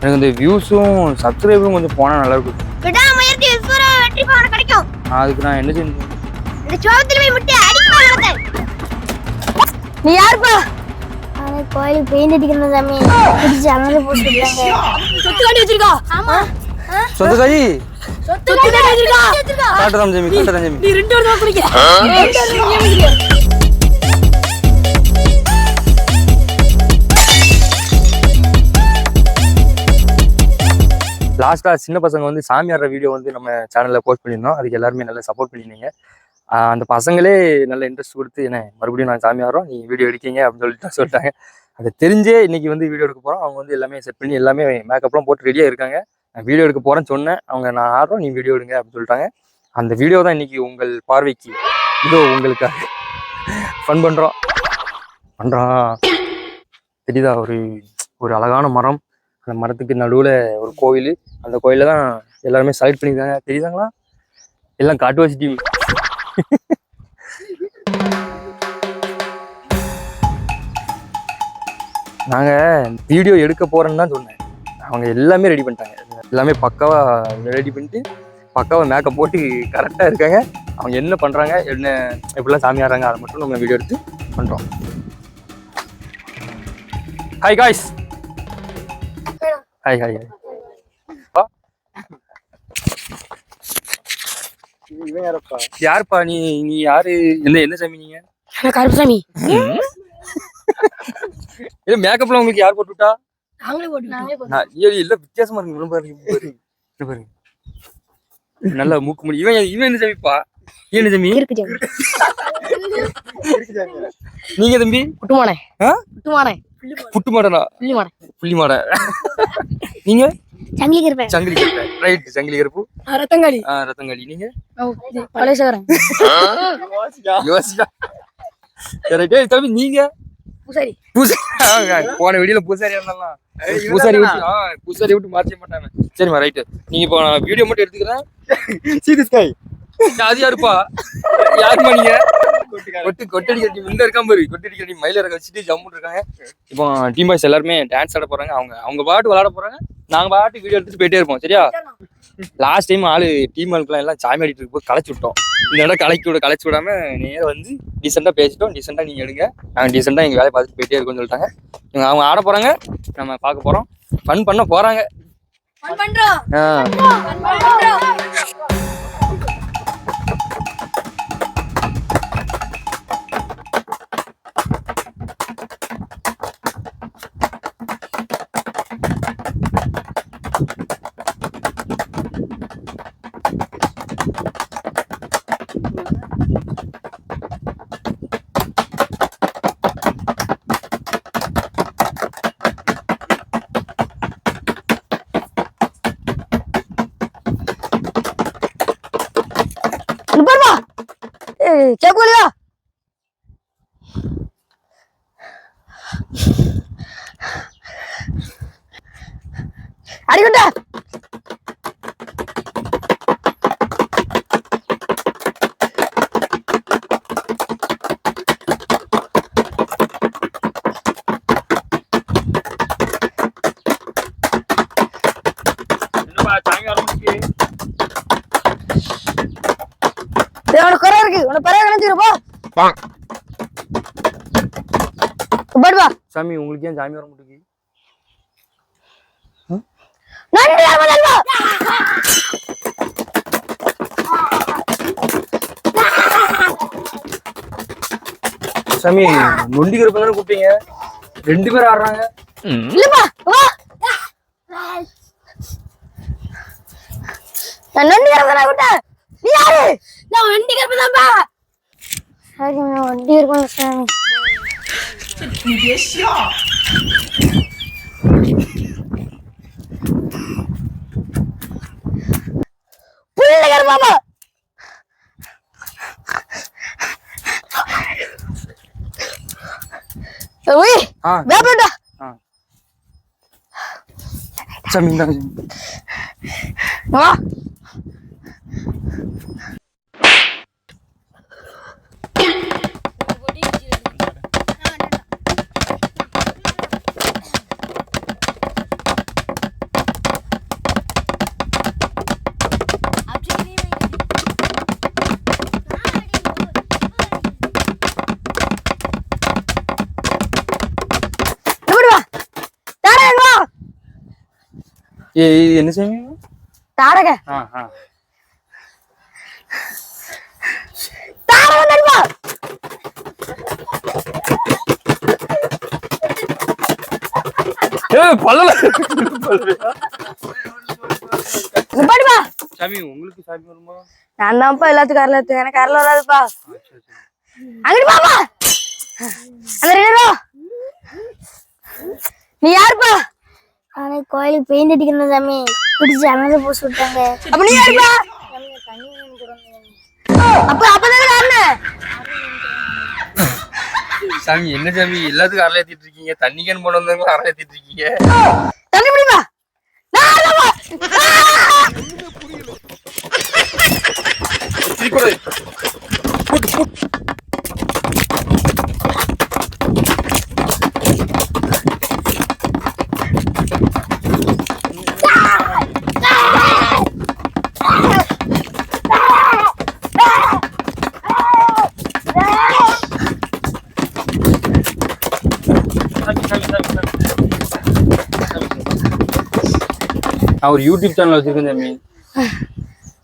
எனக்கு இந்த வியூஸும் சப்ஸ்கிரைபரும் கொஞ்சம் போனால் நல்லா இருக்கும் விடாமுயற்சி விஸ்வர வெற்றி பவன் கிடைக்கும். அதுக்கு நான் என்ன செஞ்சேன் இந்த சோகத்தில் போய் முட்டி அடிக்க நீ யாருப்பா? அவனை கோயிலுக்கு பெயிண்ட் அடிக்கணும் சாமி. பிடிச்சி அங்கே போட்டுருக்காங்க சொத்து காட்டி வச்சிருக்கா? ஆமா. சொந்த கை சொத்து காட்டி? வச்சிருக்கா? காட்டுதான் ஜெமி காட்டுதான் ஜெமி நீ ரெண்டு வருஷமா குடிக்க. லாஸ்ட்டாக சின்ன பசங்க வந்து சாமி வீடியோ வந்து நம்ம சேனலில் போஸ்ட் பண்ணியிருந்தோம். அதுக்கு எல்லாருமே நல்லா சப்போர்ட் பண்ணியிருந்தீங்க. அந்த பசங்களே நல்ல இன்ட்ரெஸ்ட் கொடுத்து என்ன மறுபடியும் நான் சாமியாடுறோம் நீ வீடியோ எடுக்கீங்க அப்படின்னு சொல்லிட்டு சொல்லிட்டாங்க. அதை தெரிஞ்சே இன்னைக்கு வந்து வீடியோ எடுக்க போகிறோம் அவங்க வந்து எல்லாமே செட் பண்ணி எல்லாமே மேக்கப்லாம் போட்டு ரெடியாக இருக்காங்க. நான் வீடியோ எடுக்க போகிறேன்னு சொன்னேன். அவங்க நான் ஆடுறோம் நீ வீடியோ எடுங்க அப்படின்னு சொல்லிட்டாங்க. அந்த வீடியோ தான் இன்னைக்கு உங்கள் பார்வைக்கு இதோ உங்களுக்காக ஃபன் பண்ணுறோம் பண்ணுறோம் தெரியுதா? ஒரு ஒரு அழகான மரம். அந்த மரத்துக்கு நடுவில் ஒரு கோயில். அந்த கோயிலில் தான் எல்லாருமே செலக்ட் பண்ணியிருக்காங்க. தெரியுதாங்களா? எல்லாம் காட்டுவாசி டிவி நாங்கள் வீடியோ எடுக்க போகிறேன்னு தான் சொன்னேன். அவங்க எல்லாமே ரெடி பண்ணிட்டாங்க. எல்லாமே பக்காவாக ரெடி பண்ணிட்டு பக்காவாக மேக்கப் போட்டு கரெக்டாக இருக்காங்க. அவங்க என்ன பண்ணுறாங்க என்ன எப்படிலாம் சாமி ஆடுறாங்க அதை மட்டும் நம்ம வீடியோ எடுத்து பண்ணுறோம் hi guys hi hi hi யாருப்பா? நீ நீ யாரு? என்ன என்ன சாமி நீங்க? கருப்புசாமி இல்ல மேக்கப்ல உங்களுக்கு யார் போட்டு விட்டா? நாங்களே போட்டு இல்ல வித்தியாசமா இருக்கு. பாருங்க பாருங்க. நல்லா மூக்கு முடி. இவன் இவன் என்ன சாமிப்பா? நீ என்ன சாமி? இருக்கு நீங்க தம்பி? குட்டுமானே? குட்டுமானே. புட்டு மாடனா? புள்ளிமானே புள்ளி மாட. நீங்க? சங்கிலி இருப்பேன். சங்கிலி கருப்பு ரைட் சங்கிலி கருப்பு ரத்தங்காளி. ஆ ரத்தங்காளி. நீங்க? பழேசகரன் யோசிக்கா. ரைட் ஏய் தம்பி நீங்க? பூசாரி. பூசாரி போன வீடியோல பூசாரி இருந்தாலும் பூசாரி விட்டு ஆ, பூசாரி விட்டு மாற்ற மாட்டாங்க சரிம்மா ரைட்டு நீங்க இப்போ நான் வீடியோ மட்டும் எடுத்துக்கிறேன். சீரியஸ் அது யாருப்பா? யாருமா நீங்க? கொட்டு கொட்டடி கட்டி முன்ன இருக்காம பாரு கொட்டடி கட்டி மயில இறக்க வச்சுட்டு ஜம்முன்னு இருக்காங்க. இப்போ டீம் பாய்ஸ் எல்லாருமே டான்ஸ் ஆட போறாங்க. அவங்க அவங்க பாட்டு விளையாட போறாங்க. நாங்க பாட்டு வீடியோ எடுத்துட்டு போயிட்டே இருப்போம் சரியா? லாஸ்ட் டைம் ஆளு டீம் ஆளுக்குலாம் எல்லாம் சாமி ஆடிட்டு இருக்கப்போ களைச்சு விட்டோம். இந்த இடம் கலைக்கி விட களைச்சு விடாம நேரா வந்து டீசெண்டா பேசிட்டோம். டீசெண்டா நீங்க எடுங்க. நாங்க டீசெண்டா எங்க வேலையை பார்த்துட்டு போயிட்டே இருக்கோம்னு சொல்லிட்டாங்க. இவங்க அவங்க ஆட போறாங்க. நம்ம பார்க்க போறோம். ஃபன் பண்ண போறாங்க. क्या बोल गया अरे गुंडा 장이 여러분께 இருக்கு. உனக்கு பறைய நினைச்சிருப்போ படுவா சாமி உங்களுக்கு ஏன் சாமி வர மாட்டேங்குது? நன்றி முதல்வா சாமி நொண்டி கருப்பு தானே கூப்பிட்டீங்க? ரெண்டு பேரும் ஆடுறாங்க. இல்லப்பா வா நான் நன்றி கரப்பா விட்டேன் நீ யாரு? நான் நன்றி கரப்பா தான்ப்பா சரி நான் வண்டி சாமி. புள்ள சாமி இந்தாங்க. வா. ஆ தாரக நண்பா ஏ பல்லல. நிப்பாடுப்பா சாமி உங்களுக்கு சாமி வருமா? நான் தான்ப்பா எல்லாத்துக்கும் அருள் எடுத்து எனக்கு அருள் வராதுப்பா. அங்கிட்டு பாப்பா அந்த ரெண்டு நீ யாருப்பா? அவனை கோயிலுக்கு பெயிண்ட் அடிக்கணும் சாமி. பிடிச்சி அங்கே போட்டு விட்டாங்க. அப்ப நீ யாருப்பா? அப்ப அப்பதானே காரணம்? சாமி என்ன சாமி? எல்லாத்துக்கும் அரை ஏத்திட்டு இருக்கீங்க. தண்ணி கேன் போன வந்தவங்களும் அரை ஏத்திட்டு இருக்கீங்க. தண்ணி பிடிப்பா நான் நான் ஒரு யூடியூப் சேனல் வச்சிருக்கேன் சாமி.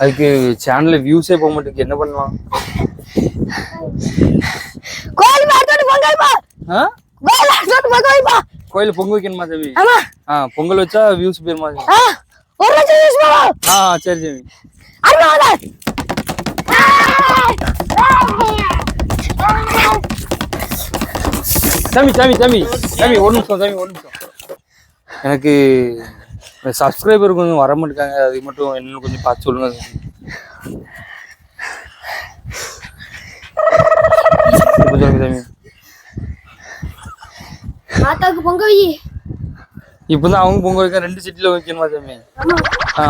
அதுக்கு சேனல்ல வியூஸே போக மாட்டேங்குது. என்ன பண்ணலாம்? கோயில் கோயில் பொங்கல் வைக்கணுமா ஆமா. ஆ பொங்கல் வச்சா வியூஸ் போயிருமா ஒரு லட்சம் யூஸ் பண்ணுவோம் ஆ சரி அருமாவதா சாமி சாமி சாமி. சாமி ஒரு நிமிஷம் சாமி ஒரு நிமிஷம். எனக்கு சப்ஸ்கிரைபர் கொஞ்சம் வர மாட்டேங்காங்க. அது மட்டும் என்னன்னு கொஞ்சம் பார்த்து சொல்லுங்க. ஆத்தாவுக்கு பொங்க வை. இப்பதான் அவங்க பொங்கல் வைக்க ரெண்டு சிட்டில வைக்கணுமா சாமி ஆ.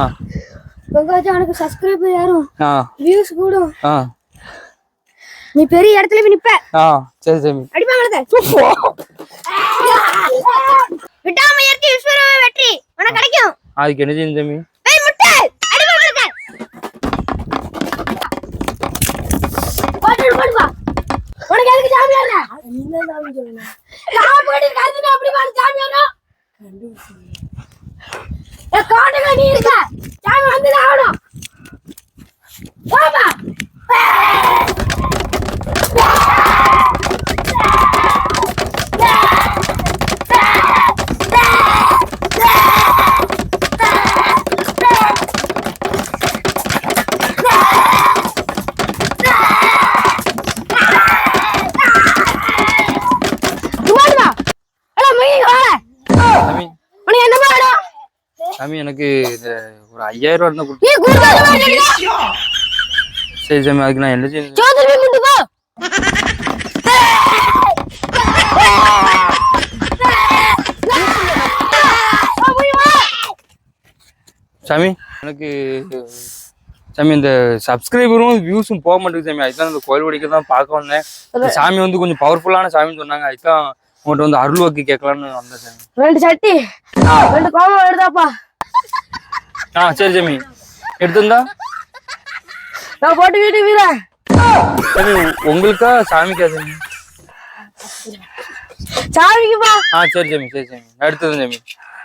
பொங்க வச்சா உனக்கு சப்ஸ்கிரைபர் யாரும்? ஆ. வியூஸ் கூடும். ஆ. நீ பெரிய இடத்துல போய் நிப்ப. ஆ சரி சாமி அடிப்பாங்க விட்டாமையற்கு ஈஸ்வரவே வெற்றி. உனக்கு கிடைக்கும். அதுக்கு என்ன போட்டு போடுப்பா உனக்கு எதுக்கு வரல நீங்க சாமி சொல்லணும் நான் போட்டு கருத்து அப்படி வரும் ஏ காட்டுங்க நீ இருக்க. சாமி வந்து ஆகணும். போப்பா எனக்கு இந்த ஒரு ஐயாயிரம் ரூபா இருந்தா கொடுத்து சரி சாமி அதுக்கு நான் என்ன செய்யணும் சாமி எனக்கு சாமி இந்த சப்ஸ்கிரைபரும் வியூஸும் போக மாட்டேங்குது சாமி. அதுதான் இந்த கோயில் வடிக்க தான் பார்க்க வந்தேன். சாமி வந்து கொஞ்சம் பவர்ஃபுல்லான சாமின்னு சொன்னாங்க. அதுதான் உங்கள்கிட்ட வந்து அருள் வாக்கு கேட்கலான்னு வந்தேன் சாமி. ரெண்டு சட்டி ரெண்டு கோமம் எடுத்தாப்பா. ஆ சரி சாமி எடுத்திருந்தா நான் போட்டு வீட்டு வீரன் சாமி உங்களுக்கா சாமிக்கா சாமி சாமிக்குப்பா. ஆ சரி சாமி சரி நான் எடுத்தது சாமி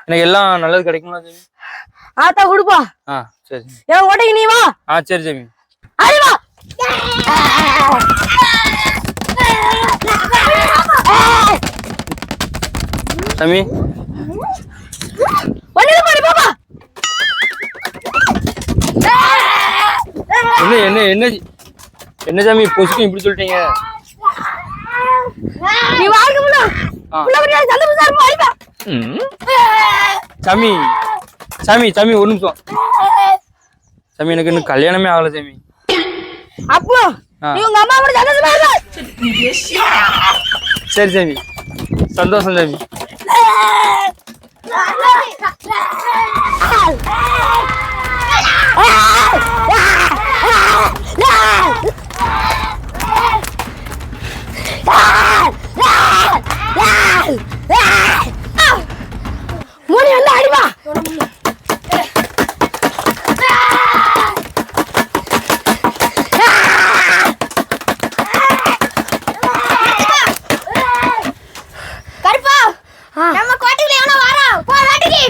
எனக்கு எல்லாம் நல்லது கிடைக்குங்களா சாமி ஆத்தா கொடுப்பா. ஆ சரி என் ஓட்டைக்கு நீ வா. ஆ சரி சாமி அடி வா. சாமி என்ன என்ன என்ன என்ன சாமி பொசுக்கும் இப்படி சொல்லிட்டீங்க? நீ வரையா. சாமி சாமி சாமி ஒரு நிமிஷம். சாமி எனக்கு இன்னும் கல்யாணமே ஆகல சாமி. அப்போ. நீ உங்க அம்மா கூட இருப்ப? சரி சாமி. சந்தோஷம் சாமி. மூணு வந்து அடிப்பா கருப்பா நம்ம கோட்டைக்குள்ள எவனோ வாரா போ வேட்டைக்கு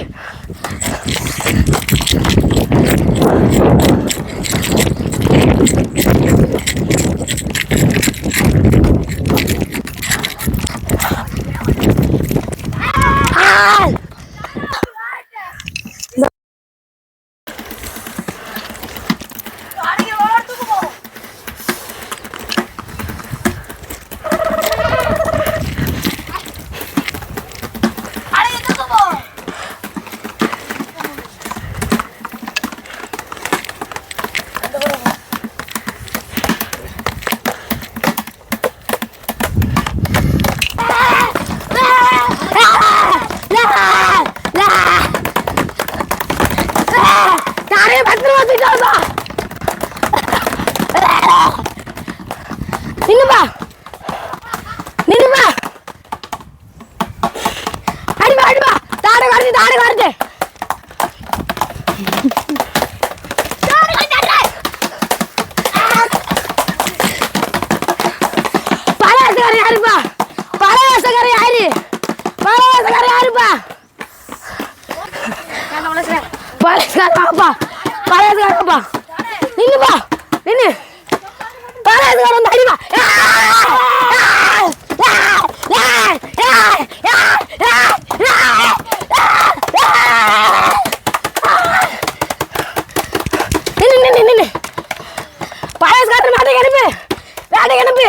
வருது தாடு வருது பரவாசக்காரன் யாருப்பா பரவாசக்காரன் யாரு பரவாசக்காரன் யாருப்பா பரவாசக்காரப்பா பரவாசக்காரப்பா நின்னுப்பா நின்னு பரவாசக்காரன் வந்து அடிப்பா நின்னு நின்னு அனுப்பு வேட்டை அனுப்பு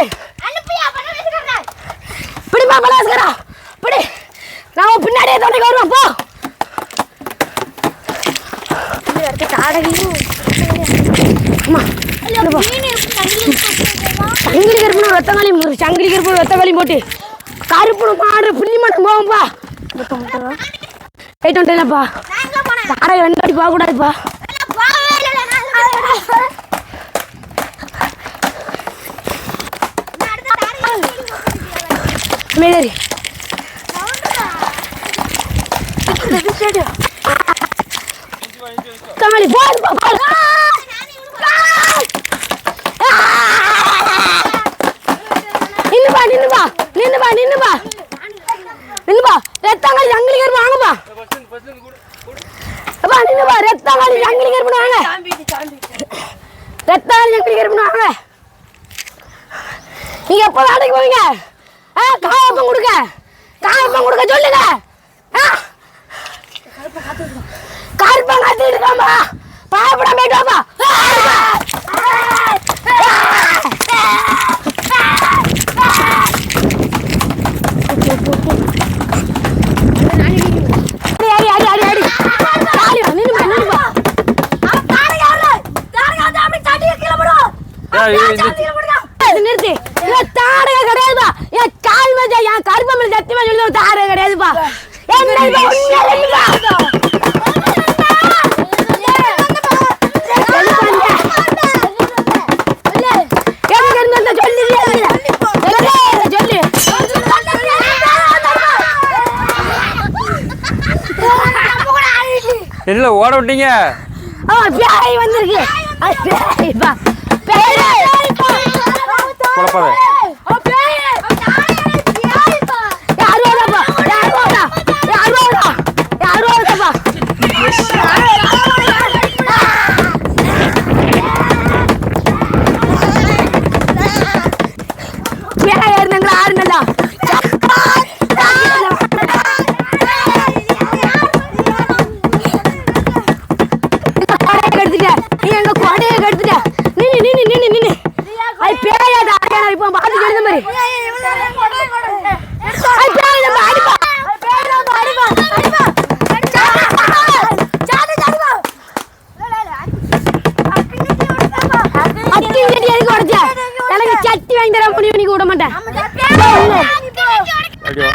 பிடிப்பா பலாஸ்கரா பிடி நான் உன் பின்னாடியே தோட்டைக்கு வருவேன் போ அம்மா, இங்க போ. சங்கிலி கருப்புனு ரத்தங்காளி சங்கிலி கருப்பு ரத்தங்காளி போட்டு கருப்புனு பாடுற புள்ளி மட்டும் போவோம்ப்பா போயிட்டு வந்துட்டேன்ப்பா தாடகை ரெண்டு அடி போகக்கூடாதுப்பா மேலேரி கமலி போதுப்பா போது நின்னுப்பா நின்னுப்பா நின்னுப்பா நின்னுப்பா நின்னுப்பா ரத்தங்காளி சங்கிலி கருப்பு வாங்கப்பா அப்பா நின்னுப்பா ரத்தங்காளி சங்கிலி கருப்பு வாங்க. ரத்தங்காளி சங்கிலி கருப்பு வாங்க. நீங்க எப்போ வேலைக்கு போவீங்க? ஆ காயப்பம் கொடுங்க காயப்பம் கொடுக்க சொல்லுங்க. ஆ! கருப்பம் காத்துட்டு இருக்காமா பாயப்படாம போயிட்டு வாப்பா நிறுத்து. தாடகை கிடையாதுப்பா. என் கால் மேஜா என் கருப்பம் மேல சத்தியமா சொல்லி தாடகை கிடையாதுப்பா. என்ன இப்ப உண்மையா இல்லைப்பா? எதுக்கு இருந்து வந்த சொல்லுறியா இல்லையா? சொல்லு, சொல்லு. என்ன ஓட விட்டீங்க ஆ, பேய் வந்திருக்கு. பேய். குழப்பாத யாரு வரப்பா? யாரு வரா? யாரு வரா? யாரு வரப்பா? பேய் இருந்தாங்களா? ஆறுங்களா? கொடையை கெடுத்துட்ட. நீ எங்க கொடையை கெடுத்துட்ட. நின்னு, நின்னு, நின்னு, நின்னு. அது பேயா தாயா, நான் இப்போ பார்த்து சொல்லுத மாதிரி. அது பேய் நம்ம அடிப்பா. அத்தியும் செடி எதுக்கு உடைச்ச? எனக்கு சட்டி வாங்கி தர முடியும் நீ விட மாட்டேன் ஐயோ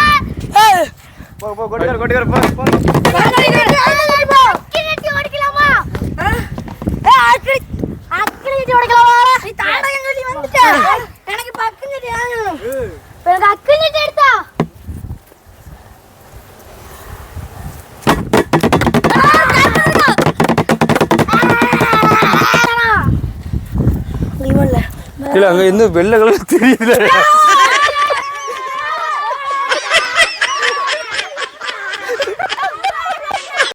எனக்கு பக்கம் செடி வாங்கணும் எனக்கு அக்கு செடி எடுத்தா இல்ல அங்க இருந்து வெள்ளை கலர் தெரியுதுல